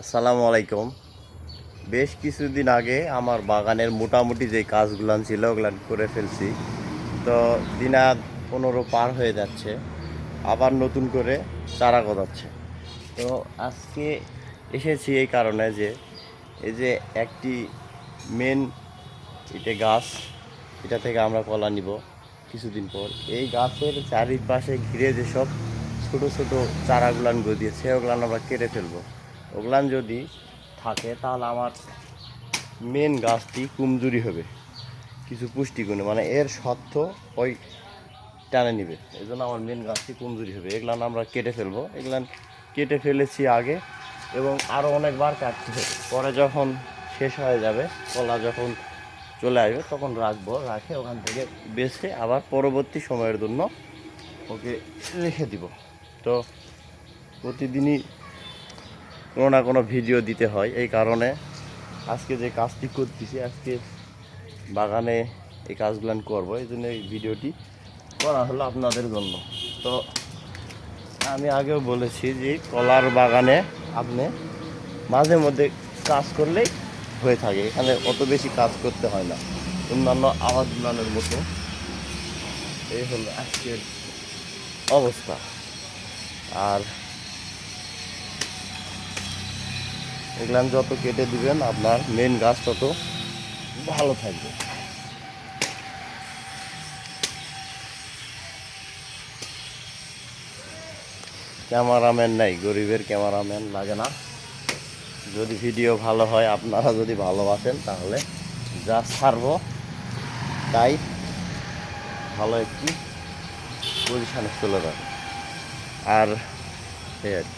আসসালামু আলাইকুম। বেশ কিছুদিন আগে আমার বাগানের মোটামুটি যে কাজগুলান ছিল ওগুলান করে ফেলছি। তো দিনা পনেরো পার হয়ে যাচ্ছে, আবার নতুন করে চারা গজাচ্ছে। তো আজকে এসেছি এই কারণে যে, এই যে একটি মেন এটা গাছ, এটা থেকে আমরা কলা নিব কিছুদিন পর। এই গাছের চারিপাশে ঘিরে যেসব ছোট ছোট চারাগুলান গদিয়েছে ওগুলান আমরা কেটে ফেলব। ওগুলান যদি থাকে, তাহলে আমার মেন গাছটি কুমজুরি হবে। কিছু পুষ্টিগুণে মানে এর সত্য ওই টানে নিবে। এই জন্য আমার মেন গাছটি কমজোরি হবে। এগুলান আমরা কেটে ফেলব। এগুলান কেটে ফেলেছি আগে, এবং আরও অনেকবার কাটতে হবে। পরে যখন শেষ হয়ে যাবে, কলা যখন চলে আসবে, তখন রাখব, রাখে ওখান থেকে বেছে আবার পরবর্তী সময়ের জন্য ওকে রেখে দিব। তো প্রতিদিনই কোনো না কোনো ভিডিও দিতে হয়। এই কারণে আজকে যে কাজটি করতেছি, আজকে বাগানে এই কাজগুলো করব। এই জন্য এই ভিডিওটি করা হলো আপনাদের জন্য। তো আমি আগেও বলেছি যে কলার বাগানে আপনি মাঝে মধ্যে কাজ করলেই হয়ে থাকে। এখানে অত বেশি কাজ করতে হয় না। অন্যান্য আওয়াজ গুলানের মতো। এই হলো আজকের অবস্থা। আর এগুলান যত কেটে দিবেন, আপনার মেন গাছ তত ভালো থাকবে। ক্যামেরাম্যান নাই, গরিবের ক্যামেরাম্যান লাগে না। যদি ভিডিও ভালো হয়, আপনারা যদি ভালোবাসেন, তাহলে যা ছাড়বো, তাই ভালো একটি পজিশানে চলে যাবে। আর এই আর।